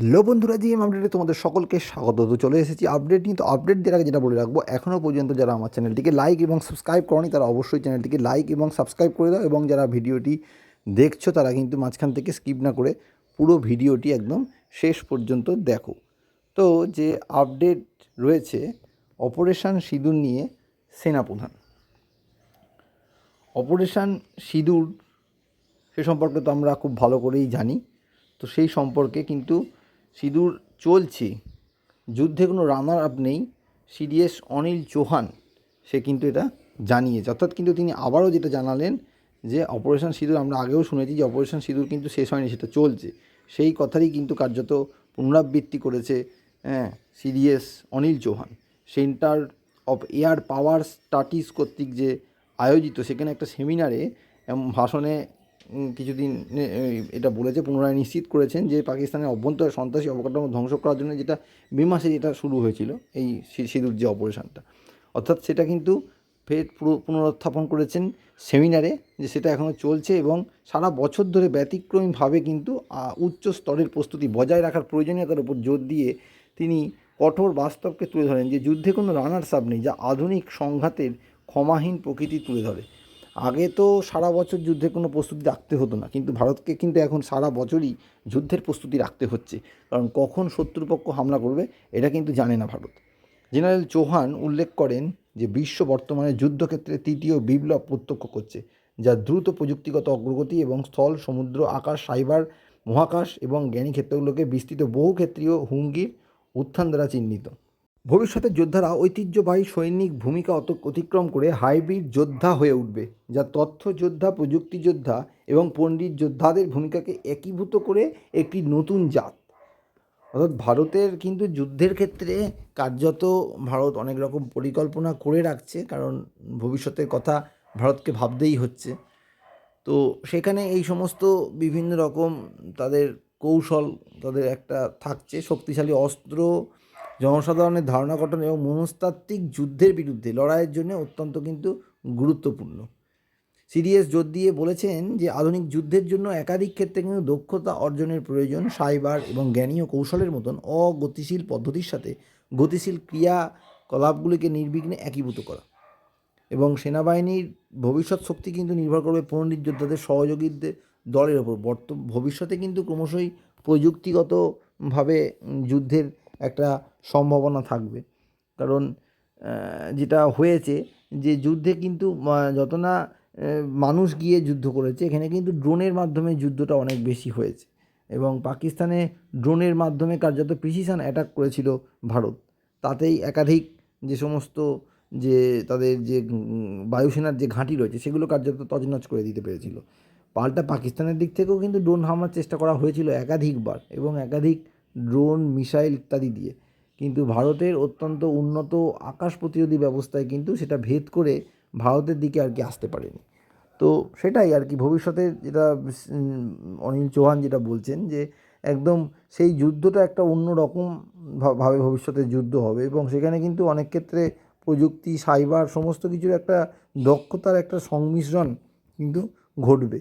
Hello বন্ধুরা G M আপডেটে তোমাদের সকলকে স্বাগত। তো চলে এসেছি আপডেট নিয়ে। তো আপডেট দেওয়ার আগে যেটা বলে রাখব এখনও পর্যন্ত যারা আমার চ্যানেলটিকে লাইক এবং সাবস্ক্রাইব করনি, তারা অবশ্যই চ্যানেলটিকে লাইক এবং সাবস্ক্রাইব করে দাও এবং যারা ভিডিওটি দেখছ, তারা কিন্তু মাঝখান থেকে স্কিপ না করে পুরো ভিডিওটি একদম শেষ পর্যন্ত দেখো। তো যে আপডেট রয়েছে অপারেশান সিঁদুর নিয়ে সেনাপ্রধান। অপারেশান সিঁদুর সে সম্পর্কে তো আমরা খুব ভালো করেই জানি। তো সেই সম্পর্কে কিন্তু সিঁদুর চলছে। যুদ্ধে কোনো রানার আপ নেই। সিডিএস অনিল চৌহান, সে কিন্তু এটা জানিয়েছে। অর্থাৎ কিন্তু তিনি আবারও যেটা জানালেন যে অপারেশন সিঁদুর আমরা আগেও শুনেছি যে অপারেশন সিঁদুর কিন্তু শেষ হয়নি, সেটা চলছে। সেই কথারই কিন্তু কার্যত পুনরাবৃত্তি করেছে হ্যাঁ CDS Anil Chauhan. Centre of air power studies কর্তৃক যে আয়োজিত, সেখানে একটা সেমিনারে ভাষণে কিছুদিন এটা বলেছে, পুনরায় নিশ্চিত করেছেন যে পাকিস্তানের অভ্যন্তরে সন্ত্রাসী অবকাঠামো ধ্বংস করার জন্য যেটা মে মাসে যেটা শুরু হয়েছিল, এই সিঁদুর যে অপারেশনটা। অর্থাৎ সেটা কিন্তু ফের পুনরুত্থাপন করেছেন সেমিনারে যে সেটা এখনও চলছে এবং সারা বছর ধরে ব্যতিক্রমীভাবে কিন্তু উচ্চ স্তরের প্রস্তুতি বজায় রাখার প্রয়োজনীয়তার উপর জোর দিয়ে তিনি কঠোর বাস্তবকে তুলে ধরেন যে যুদ্ধে কোনো রানার্স আপ নেই, যা আধুনিক সংঘাতের ক্ষমাহীন প্রকৃতি তুলে ধরে। আগে তো সারা বছর যুদ্ধের কোনো প্রস্তুতি রাখতে হতো না, কিন্তু ভারতকে কিন্তু এখন সারা বছরই যুদ্ধের প্রস্তুতি রাখতে হচ্ছে। কারণ কখন শত্রুপক্ষ হামলা করবে এটা কিন্তু জানে না ভারত। জেনারেল চৌহান উল্লেখ করেন যে বিশ্ব বর্তমানে যুদ্ধক্ষেত্রে তৃতীয় বিপ্লব প্রত্যক্ষ করছে, যা দ্রুত প্রযুক্তিগত অগ্রগতি এবং স্থল, সমুদ্র, আকাশ, সাইবার, মহাকাশ এবং জ্ঞানী ক্ষেত্রগুলোকে বিস্তৃত বহু ক্ষেত্রীয় হুমকির উত্থান দ্বারা চিহ্নিত। ভবিষ্যতের যোদ্ধারা ঐতিহ্যবাহী সৈনিক ভূমিকা অত অতিক্রম করে হাইব্রিড যোদ্ধা হয়ে উঠবে, যা তথ্য যোদ্ধা, প্রযুক্তি যোদ্ধা এবং পণ্ডিত যোদ্ধাদের ভূমিকাকে একীভূত করে একটি নতুন জাত। অর্থাৎ ভারতের কিন্তু যুদ্ধের ক্ষেত্রে কার্যত ভারত অনেক রকম পরিকল্পনা করে রাখছে, কারণ ভবিষ্যতের কথা ভারতকে ভাবতেই হচ্ছে। তো সেখানে এই সমস্ত বিভিন্ন রকম তাদের কৌশল, তাদের একটা থাকছে, শক্তিশালী অস্ত্র জনসাধারণের ধারণা গঠন এবং মনস্তাত্ত্বিক যুদ্ধের বিরুদ্ধে লড়াইয়ের জন্য অত্যন্ত কিন্তু গুরুত্বপূর্ণ। সিরিয়াস জোর দিয়ে বলেছেন যে, আধুনিক যুদ্ধের জন্য একাধিক ক্ষেত্রে কিন্তু দক্ষতা অর্জনের প্রয়োজন, সাইবার এবং জ্ঞানীয় কৌশলের মতন অগতিশীল পদ্ধতির সাথে গতিশীল ক্রিয়াকলাপগুলিকে নির্বিঘ্নে একীভূত করা এবং সেনাবাহিনীর ভবিষ্যৎ শক্তি কিন্তু নির্ভর করবে পণ্ডিত যোদ্ধাদের সহযোগীদের দলের ওপর। বর্ত ভবিষ্যতে কিন্তু ক্রমশই প্রযুক্তিগতভাবে যুদ্ধের একটা সম্ভাবনা থাকবে। কারণ যেটা হয়েছে যে যুদ্ধে কিন্তু যত না মানুষ গিয়ে যুদ্ধ করেছে, এখানে কিন্তু ড্রোনের মাধ্যমে যুদ্ধটা অনেক বেশি হয়েছে। এবং পাকিস্তানে ড্রোনের মাধ্যমে কার্যত প্রিসিশন অ্যাটাক করেছিল ভারত। তাতেই একাধিক যে সমস্ত যে তাদের যে বায়ুসেনার যে ঘাঁটি রয়েছে, সেগুলো কার্যত তছনছ করে দিতে পেরেছিল। পাল্টা পাকিস্তানের দিক থেকেও কিন্তু ড্রোন হামলার চেষ্টা করা হয়েছিল একাধিকবার এবং একাধিক ড্রোন, মিসাইল ইত্যাদি দিয়ে। কিন্তু ভারতের অত্যন্ত উন্নত আকাশ প্রতিরোধী ব্যবস্থায় কিন্তু সেটা ভেদ করে ভারতের দিকে আর কি আসতে পারেনি। তো সেটাই আর কি ভবিষ্যতে যেটা অনিল চৌহান যেটা বলছেন যে একদম সেই যুদ্ধটা একটা অন্য রকম ভাবে ভবিষ্যতে যুদ্ধ হবে এবং সেখানে কিন্তু অনেক ক্ষেত্রে প্রযুক্তি, সাইবার সমস্ত কিছুর একটা দক্ষতার একটা সংমিশ্রণ কিন্তু ঘটবে।